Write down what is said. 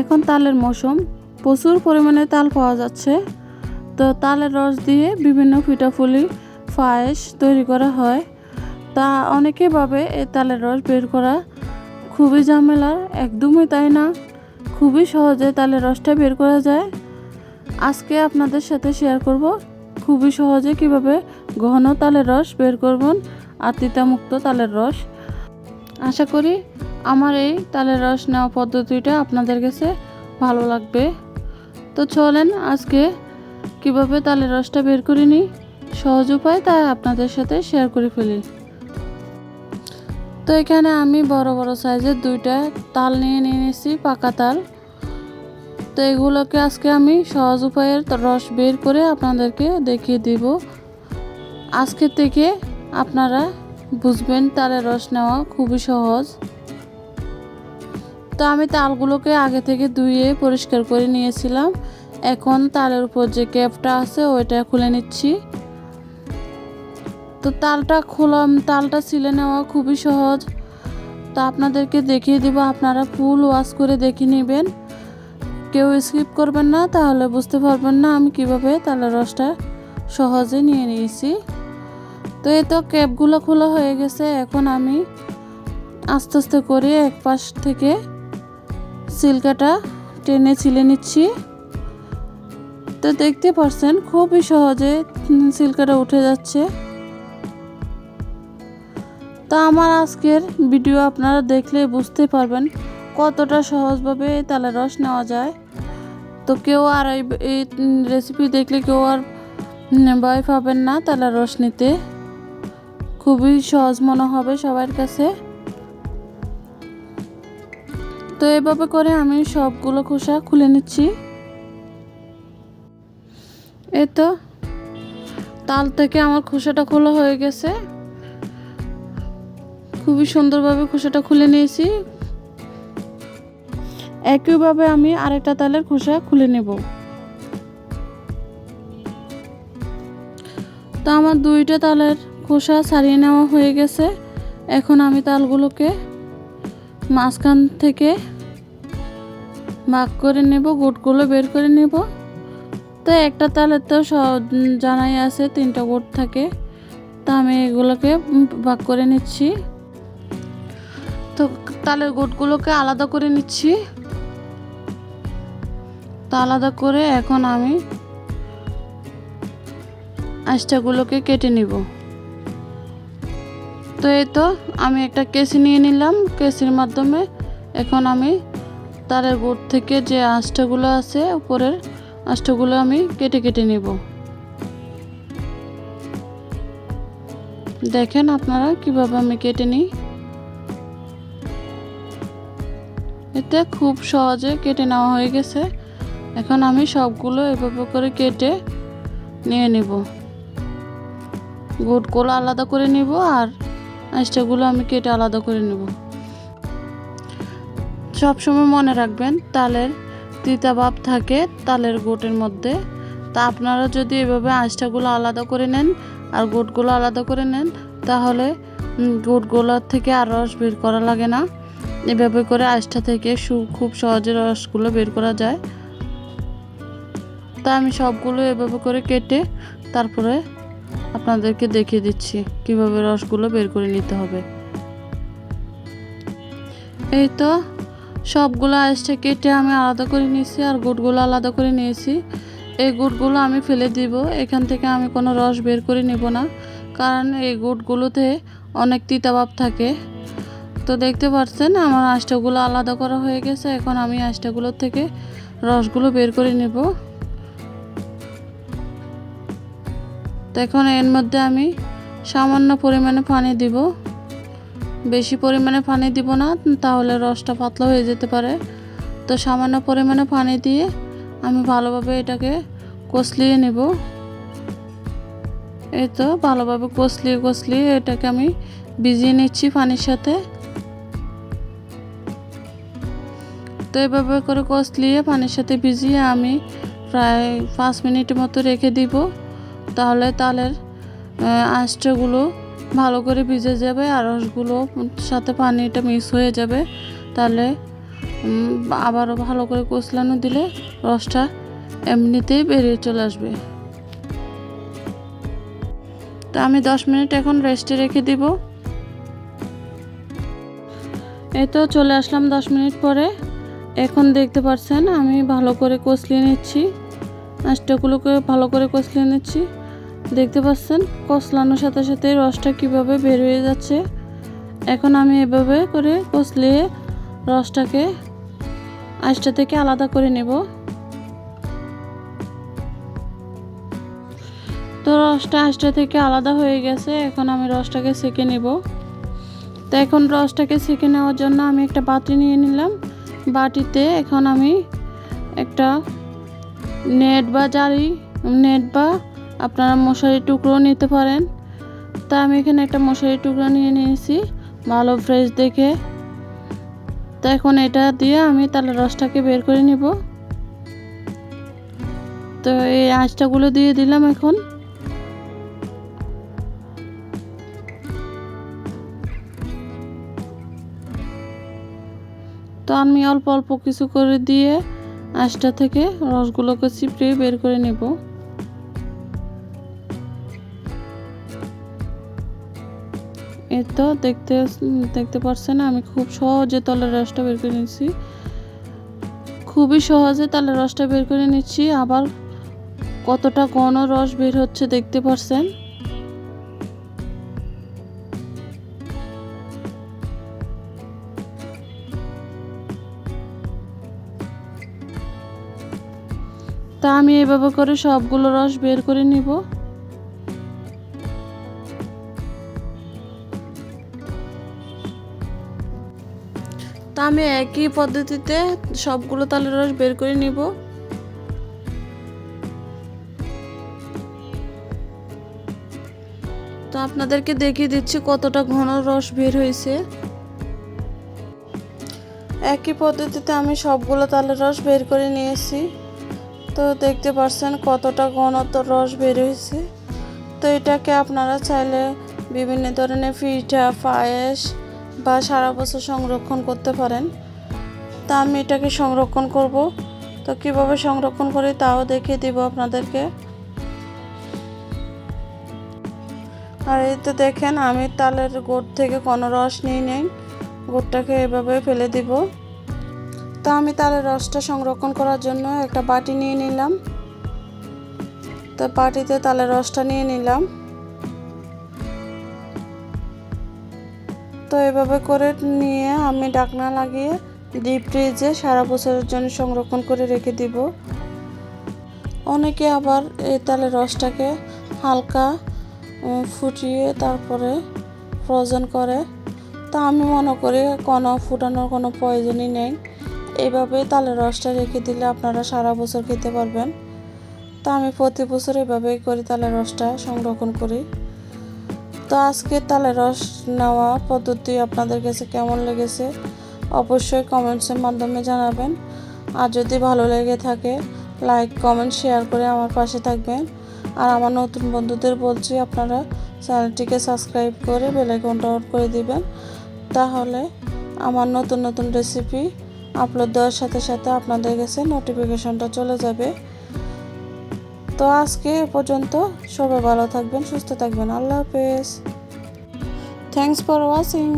এখন তালের মৌসুম। প্রচুর পরিমাণে তাল পাওয়া যাচ্ছে। তো তালের রস দিয়ে বিভিন্ন পিঠাফুলি পায়েস তৈরি করা হয়। তা অনেকে ভাবে এই তালের রস বের করা খুবই ঝামেলার একদমই তাই না? খুবই সহজে তালের রসটা বের করা যায়। আজকে আপনাদের সাথে শেয়ার করব খুবই সহজে কীভাবে ঘন তালের রস বের করবেন, আর তিতামুক্ত তালের রস। আশা করি আমার এই তালের রস নেওয়া পদ্ধতিটা আপনাদের কাছে ভালো লাগবে। তো চলেন আজকে কীভাবে তালের রসটা বের করে নিই, সহজ উপায় তাই আপনাদের সাথে শেয়ার করে ফেলি। তো এখানে আমি বড় বড় সাইজের দুইটা তাল নিয়ে নিয়ে নিয়েছি, পাকা তাল। তো এগুলোকে আজকে আমি সহজ উপায়ের রস বের করে আপনাদেরকে দেখিয়ে দিব। আজকে থেকে আপনারা বুঝবেন তালের রস নেওয়া খুবই সহজ। তো আমি তালগুলোকে আগে থেকে ধুয়ে পরিষ্কার করে নিয়েছিলাম। এখন তালের উপর যে ক্যাপটা আছে, ওইটা খুলে নিচ্ছি। তো তালটা খোলাম, তালটা ছিলে নেওয়া খুবই সহজ। তো আপনাদেরকে দেখিয়ে দিব, আপনারা ফুল ওয়াশ করে দেখে নেবেন। কেউ স্কিপ করবেন না, তাহলে বুঝতে পারবেন না আমি কীভাবে তালের রসটা সহজে নিয়ে নিয়েছি। তো এ তো ক্যাপগুলো খোলা হয়ে গেছে, এখন আমি আস্তে আস্তে করে এক পাশ থেকে সিল্কাটা টেনে ছিলে নিচ্ছি। তো দেখতে পারছেন, খুবই সহজে সিল্কাটা উঠে যাচ্ছে। তা আমার আজকের ভিডিও আপনারা দেখলে বুঝতে পারবেন কতটা সহজভাবে তালের রস নেওয়া যায়। তো কেউ আর এই রেসিপি দেখলে কেউ আর ভয় পাবেন না তালের রস নিতে। খুবই সহজ মনে হবে সবার কাছে। তো এভাবে করে আমি সবগুলো খোসা খুলে নিচ্ছি। এই তো, তাল থেকে আমার খোসাটা খোলা হয়ে গেছে। খুবই সুন্দরভাবে খোসাটা খুলে নিয়েছি। একইভাবে আমি আরেকটা তালের খোসা খুলে নেব। তো আমার দুইটা তালের খোসা ছাড়িয়ে নেওয়া হয়ে গেছে। এখন আমি তালগুলোকে মাঝখান থেকে ভাগ করে নেব, গোটগুলো বের করে নেব। তো একটা তালের তো জানাই আছে, তিনটা গোট থাকে। তা আমি এগুলোকে ভাগ করে নিচ্ছি। তো তালের গোটগুলোকে আলাদা করে নিচ্ছি। তা আলাদা করে এখন আমি আষ্টাগুলোকে কেটে নিব। তো এই তো, আমি একটা কেসি নিয়ে নিলাম। কেসির মাধ্যমে এখন আমি তারের গোট থেকে যে আঁশটাগুলো আছে, উপরের আঁশটাগুলো আমি কেটে কেটে নিব। দেখেন আপনারা কীভাবে আমি কেটে নিই। এতে খুব সহজে কেটে নেওয়া হয়ে গেছে। এখন আমি সবগুলো এভাবে করে কেটে নিয়ে নিব। গোটগুলো আলাদা করে নিব আর আঁশটাগুলো আমি কেটে আলাদা করে নেব। সবসময় মনে রাখবেন, তালের তিতা ভাব থাকে, তালের গোটের মধ্যে। তা আপনারা যদি এভাবে আঁশটাগুলো আলাদা করে নেন আর গোটগুলো আলাদা করে নেন, তাহলে গোটগুলোর থেকে আর রস বের করা লাগে না। এভাবে করে আঁশটা থেকে সু, খুব সহজে রসগুলো বের করা যায়। তা আমি সবগুলো এভাবে করে কেটে তারপরে আপনাদেরকে দেখিয়ে দিচ্ছি কীভাবে রসগুলো বের করে নিতে হবে। এই তো, সবগুলো আইসটা কেটে আমি আলাদা করে নিয়েছি আর গুড়গুলো আলাদা করে নিয়েছি। এই গুড়গুলো আমি ফেলে দিব, এখান থেকে আমি কোনো রস বের করে নেব না, কারণ এই গুড়গুলোতে অনেক তিতাভাব থাকে। তো দেখতে পাচ্ছেন, আমার আঁশটাগুলো আলাদা করা হয়ে গেছে, এখন আমি আঁশটাগুলোর থেকে রসগুলো বের করে নেব। তো এখন এর মধ্যে আমি সামান্য পরিমাণে পানি দিব। বেশি পরিমাণে পানি দিব না, তাহলে রসটা পাতলা হয়ে যেতে পারে। তো সামান্য পরিমাণে পানি দিয়ে আমি ভালোভাবে এটাকে কষলিয়ে নেব। এই তো ভালোভাবে কষলিয়ে কষলিয়ে এটাকে আমি ভিজিয়ে নিচ্ছি পানির সাথে। তো এভাবে করে কষলিয়ে পানির সাথে ভিজিয়ে আমি প্রায় পাঁচ মিনিট মতো রেখে দিব। তাহলে তালের আঁশটাগুলো ভালো করে ভিজে যাবে আর রসগুলো সাথে পানিটা মিক্স হয়ে যাবে। তাহলে আবারও ভালো করে কচলানো দিলে রসটা এমনিতেই বেরিয়ে চলে আসবে। তো আমি দশ মিনিট এখন রেস্টে রেখে দিব। এই তো চলে আসলাম দশ মিনিট পরে। এখন দেখতে পাচ্ছেন আমি ভালো করে কষলিয়ে নিচ্ছি। আঁশটাগুলোকে ভালো করে কষলে নিচ্ছি। দেখতে পাচ্ছেন কষলানোর সাথে সাথে রসটা কীভাবে বের হয়ে যাচ্ছে। এখন আমি এভাবে করে কষলিয়ে রসটাকে আঁশটা থেকে আলাদা করে নেব। তো রসটা আঁশটা থেকে আলাদা হয়ে গেছে, এখন আমি রসটাকে সেঁকে নেব। তো এখন রসটাকে সেঁকে নেওয়ার জন্য আমি একটা বাটি নিয়ে নিলাম। বাটিতে এখন আমি একটা নেট বা জালি, নেট বা আপনারা মশারি টুকরো নিতে পারেন। তা আমি এখানে একটা মশারি টুকরো নিয়ে নিয়েছি, ভালো ফ্রেশ দেখে। তো এখন এটা দিয়ে আমি তাহলে রসটাকে বের করে নিব। তো এই আঁচটাগুলো দিয়ে দিলাম এখন। তো আমি অল্প অল্প কিছু করে দিয়ে আঁশটা থেকে রসগুলোকে চিপড়ে বের করে নেব। এই তো দেখতে দেখতে পাচ্ছেন আমি খুব সহজে তলের রসটা বের করে নিচ্ছি খুবই সহজে তলের রসটা বের করে নিচ্ছি, আবার কতটা ঘন রস বের হচ্ছে দেখতে পাচ্ছেন তা আমি এভাবে করে সবগুলো রস বের করে নিব। তা আমি একই পদ্ধতিতে সবগুলো তালের রস বের করে নিব। তো আপনাদেরকে দেখিয়ে দিচ্ছি কতটা ঘন রস বের হয়েছে। একই পদ্ধতিতে আমি সবগুলো তালের রস বের করে নিয়েছি। তো দেখতে পাচ্ছেন কতটা ঘনত্ব রস বের হয়েছে। তো এটাকে আপনারা চাইলে বিভিন্ন ধরনের পিঠা, পায়েস বা সারা বছর সংরক্ষণ করতে পারেন। তা আমি এটাকে সংরক্ষণ করব। তো কীভাবে সংরক্ষণ করি তাও দেখিয়ে দিব আপনাদেরকে। আর এই তো দেখেন আমি তালের গোড় থেকে কোনো রস নিয়ে নেই। গোড়টাকে এভাবে ফেলে দিব। তো আমি তালের রসটা সংরক্ষণ করার জন্য একটা বাটি নিয়ে নিলাম। তো বাটিতে তালের রসটা নিয়ে নিলাম। তো এভাবে করে নিয়ে আমি ডাকনা লাগিয়ে ডিপ ফ্রিজে সারা বছরের জন্য সংরক্ষণ করে রেখে দিব। অনেকে আবার এই তালের রসটাকে হালকা ফুটিয়ে তারপরে ফ্রোজেন করে। তা আমি মনে করি কোনো ফুটানোর কোনো প্রয়োজনই নেই। এইভাবে তালের রসটা রেখে দিলে আপনারা সারা বছর খেতে পারবেন। তা আমি প্রতি বছর এভাবেই করি তালের রসটা সংরক্ষণ করি। তো আজকে তালের রস নেওয়া পদ্ধতি আপনাদের কাছে কেমন লেগেছে অবশ্যই কমেন্টসের মাধ্যমে জানাবেন। আর যদি ভালো লেগে থাকে লাইক কমেন্ট শেয়ার করে আমার পাশে থাকবেন। আর আমার নতুন বন্ধুদের বলছি, আপনারা চ্যানেলটিকে সাবস্ক্রাইব করে বেলাইকনটা অন করে দিবেন। তাহলে আমার নতুন নতুন রেসিপি আপলোড দেওয়ার সাথে সাথে আপনাদের কাছে নোটিফিকেশনটা চলে যাবে। তো আজকে এ পর্যন্ত সবাই ভালো থাকবেন, সুস্থ থাকবেন। আল্লাহ হাফেজ। Thanks for watching